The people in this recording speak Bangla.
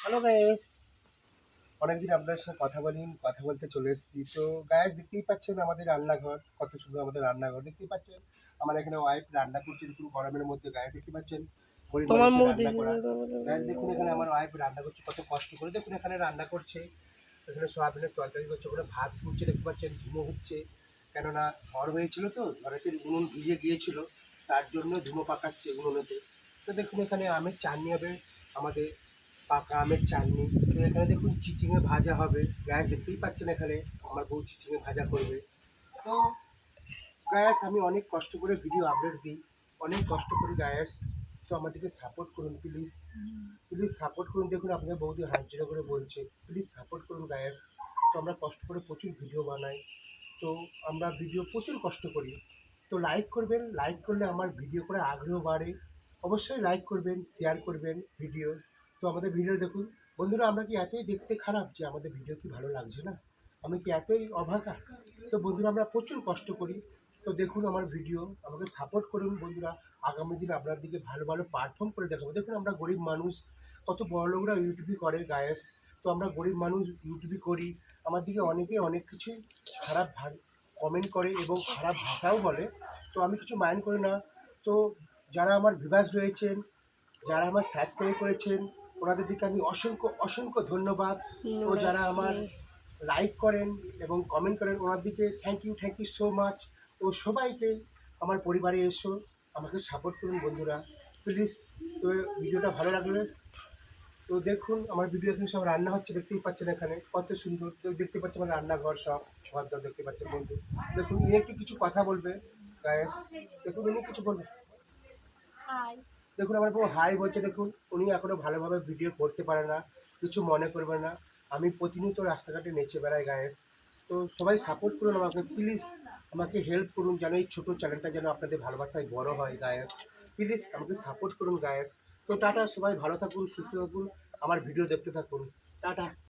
হ্যালো গায়েস অনেকদিন আপনাদের সাথে কথা বলি কথা বলতে চলে এসেছি। তো গায়েস দেখতেই পাচ্ছেন আমাদের রান্নাঘর কত সুন্দর আমাদের রান্নাঘর। দেখতেই পাচ্ছেন আমার এখানে ওয়াইফ রান্না করছে দেখুন গরমের মধ্যে গায়ে দেখতে পাচ্ছেন তোমার মুখ দেখুন এখানে আমার ওয়াইফ রান্না করছে কত কষ্ট করে। দেখুন এখানে রান্না করছে। এখানে সোয়াবিনের তরকারি করছে ওখানে ভাত ফুটছে দেখতে পাচ্ছেন ধুমো হচ্ছে। কেননা ঝড় হয়েছিল তো ঝড়েতে উনুন ভিজে গিয়েছিল তার জন্য ধুমো পাকাচ্ছে উনুনেতে। তো দেখুন এখানে আমের চাটনি হবে আমাদের পাকা আমের চাটনি। তো এখানে দেখুন চিচিঙে ভাজা হবে। গ্যাস দেখতেই পাচ্ছেন এখানে, আমার বউ চিচিঙে ভাজা করবে। তো গায়াস, আমি অনেক কষ্ট করে ভিডিও আপলোড দিই। অনেক কষ্ট করি গ্যাস। তো আমাদেরকে সাপোর্ট করুন প্লিজ প্লিজ সাপোর্ট করুন। দেখুন, আপনাদের বৌদি হাত জোড়া করে বলছে প্লিজ সাপোর্ট করুন গায়াস। তো আমরা কষ্ট করে প্রচুর ভিডিও বানাই। তো আমরা ভিডিও প্রচুর কষ্ট করি। তো লাইক করবেন। লাইক করলে আমার ভিডিও করে আগ্রহ বাড়ে। অবশ্যই লাইক করবেন শেয়ার করবেন ভিডিও তো আমাদের ভিডিও দেখুন। বন্ধুরা, আমরা কি এতই দেখতে খারাপ যে আমাদের ভিডিও কি ভালো লাগছে না? আমি কি এতই অভাগা? তো বন্ধুরা, আমরা প্রচুর কষ্ট করি। তো দেখুন আমার ভিডিও, আমাকে সাপোর্ট করুন বন্ধুরা। আগামী দিন আপনার দিকে ভালো ভালো পারফর্ম করে দেখাবো। দেখুন, আমরা গরিব মানুষ, কত বড় লোকরা ইউটিউবই করে গায়েস তো আমরা গরিব মানুষ ইউটিউবই করি। আমার দিকে অনেকে অনেক কিছু খারাপ কমেন্ট করে এবং খারাপ ভাষাও বলে। তো আমি কিছু মাইন্ড করি না। তো যারা আমার ভিভাস রয়েছেন, যারা আমার সাবস্ক্রাইব করেছেন ওনাদের দিকে আমি অসংখ্য অসংখ্য ধন্যবাদ। ও যারা আমার লাইক করেন এবং কমেন্ট করেন ওনার দিকে thank you thank you so much ও সবাইকে আমার পরিবারে এসো আমাকে সাপোর্ট করুন বন্ধুরা। প্লিজ তো ভিডিওটা ভালো লাগলে তো দেখুন আমার ভিডিও এখানে সব রান্না হচ্ছে দেখতেই পাচ্ছেন এখানে। কত সুন্দর তো দেখতে পাচ্ছেন আমার রান্নাঘর সব ঘর দেখতে পাচ্ছেন বন্ধু। দেখুন ইনি একটু কিছু কথা বলবে? গায়েস দেখুন উনি কিছু বলবে? দেখুন, আমার বউ হাই বলছে, দেখুন, উনি এখনও ভালোভাবে ভিডিও করতে পারে না, কিছু মনে করবে না। আমি প্রতিনিয়ত রাস্তাঘাটে নেচে বেড়াই গায়েস তো সবাই সাপোর্ট করুন আমাকে প্লিজ আমাকে হেল্প করুন যেন এই ছোটো চ্যানেলটা যেন আপনাদের ভালোবাসায় বড় হয় গায়েস প্লিজ আমাকে সাপোর্ট করুন গায়েস তো টাটা, সবাই ভালো থাকুন, সুস্থ থাকুন, আমার ভিডিও দেখতে থাকুন। টাটা।